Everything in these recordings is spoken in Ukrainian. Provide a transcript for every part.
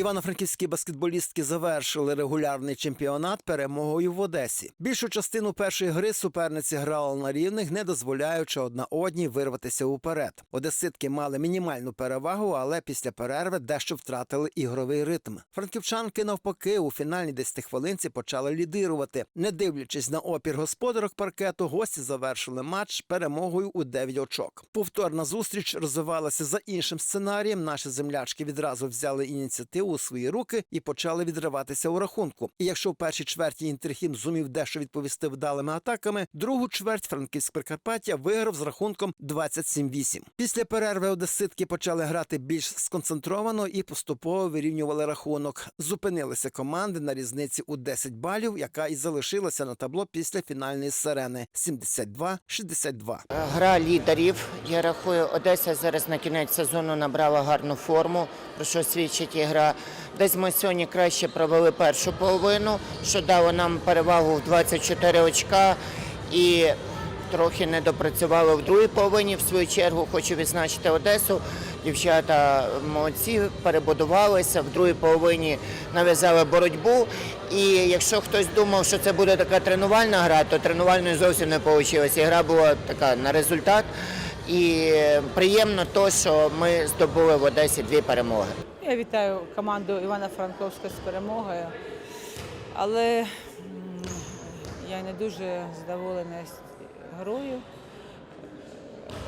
Івано-франківські баскетболістки завершили регулярний чемпіонат перемогою в Одесі. Більшу частину першої гри суперниці грали на рівних, не дозволяючи одна одній вирватися уперед. Одеситки мали мінімальну перевагу, але після перерви дещо втратили ігровий ритм. Франківчанки навпаки у фінальній 10 хвилинці почали лідирувати. Не дивлячись на опір господарок паркету, гості завершили матч перемогою у 9 очок. Повторна зустріч розвивалася за іншим сценарієм. Наші землячки відразу взяли ініціативу у свої руки і почали відриватися у рахунку. І якщо в першій чверті Інтерхім зумів дещо відповісти вдалими атаками, другу чверть Франківськ Прикарпаття виграв з рахунком 27-8. Після перерви одеситки почали грати більш сконцентровано і поступово вирівнювали рахунок. Зупинилися команди на різниці у 10 балів, яка і залишилася на табло після фінальної сирени 72-62. Гра лідерів. Я рахую, Одеса зараз на кінець сезону набрала гарну форму, про що свідчить і гра. Десь ми сьогодні краще провели першу половину, що дало нам перевагу в 24 очка. І трохи не допрацювали в другій половині. В свою чергу хочу відзначити Одесу. Дівчата молодці, перебудувалися. В другій половині нав'язали боротьбу. І якщо хтось думав, що це буде така тренувальна гра, то тренувальною зовсім не вийшло. І гра була така на результат. І приємно то, що ми здобули в Одесі дві перемоги. Я вітаю команду Івана Франковська з перемогою, але я не дуже задоволена грою.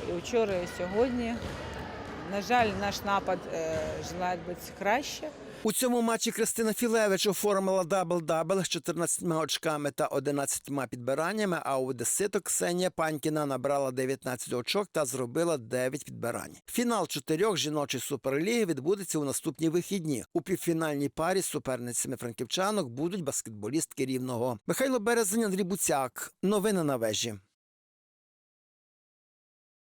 І вчора, і сьогодні. На жаль, наш напад е, желає бути краще. У цьому матчі Кристина Філевич оформила дабл-дабл з 14 очками та 11 підбираннями. А у Одеситок Ксенія Панькіна набрала 19 очок та зробила 9 підбирань. Фінал чотирьох жіночої суперліги відбудеться у наступні вихідні. У півфінальній парі з суперницями франківчанок будуть баскетболістки рівного. Михайло Березень, Андрій Буцяк. Новини на вежі.